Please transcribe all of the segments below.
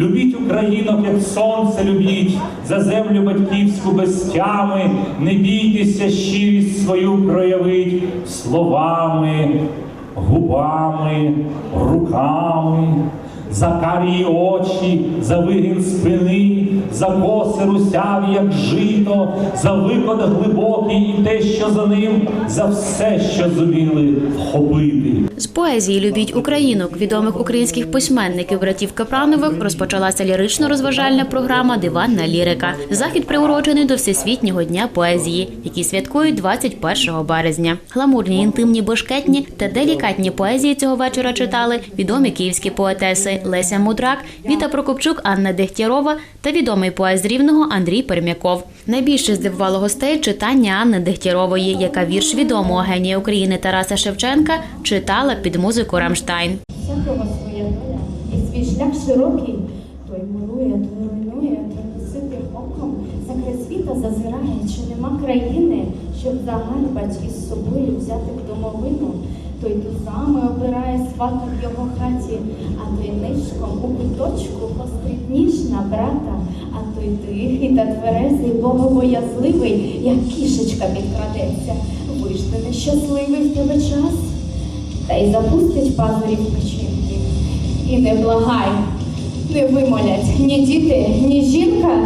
Любіть українок, як сонце любіть, за землю батьківську без тями, не бійтеся щирість свою проявить словами, губами, руками, за карії очі, за вигін спини, за коси русяві, як жито, за викот глибокий і те, що за ним, за все, що зуміли вхопити. З поезії Любіть українок відомих українських письменників братів Капранових розпочалася лірично-розважальна програма Диванна лірика. Захід приурочений до Всесвітнього дня поезії, який святкують 21 березня. Гламурні, інтимні, бешкетні та делікатні поезії цього вечора читали відомі київські поетеси Леся Мудрак, Віта Прокопчук, Анна Дегтярова та відомий поет рівного Андрій Пермяков. Найбільше здивувало гостей читання Анни Дегтярової, яка вірш відомого генія України Тараса Шевченка читала під музику Рамштайн. Всякого своя доля і свій шлях широкий, той мурує, той руйнує, той поситим оком, за край світа зазирає, чи нема країни, щоб загарбать із собою взяти в домовину. Той тузами обирає свата в його хаті, а той нишком у куточку пострить ніж на брата, а той тихий та тверезий, богобоязливий, як кішечка підкрадеться. Вийшли нещасливий в тебе час та й запустить пазурів печінки. І не благай, не вимолять ні діти, ні жінка.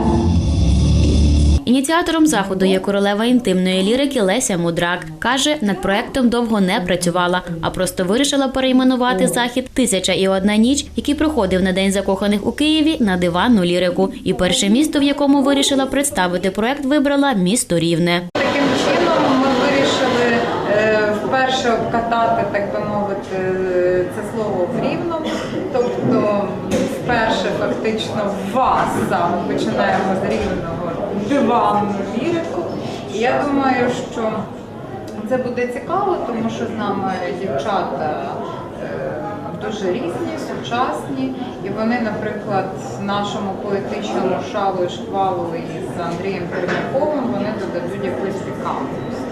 Ініціатором заходу є королева інтимної лірики Леся Мудрак. Каже, над проектом довго не працювала, а просто вирішила перейменувати захід Тисяча і одна ніч, який проходив на день закоханих у Києві на диванну лірику. І перше місто, в якому вирішила представити проект, вибрала місто Рівне. Таким чином ми вирішили е, вперше обкатати, так би мовити, це слово в рівному. Тобто, вперше фактично вас саме починаємо з рівного диванну лірику. І я думаю, що це буде цікаво, тому що з нами дівчата е, дуже різні, сучасні. І вони, наприклад, нашому поетичному шалу і шквалу із Андрієм Пермяковим вони додадуть якусь цікавість.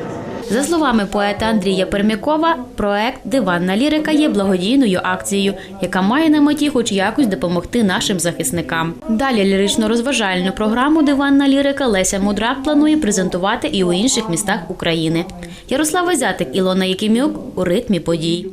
За словами поета Андрія Пермякова, проект Диванна лірика є благодійною акцією, яка має на меті хоч якось допомогти нашим захисникам. Далі лірично-розважальну програму Диванна лірика Леся Мудрак планує презентувати і у інших містах України. Ярослава Зятик, Ілона Якимюк у ритмі подій.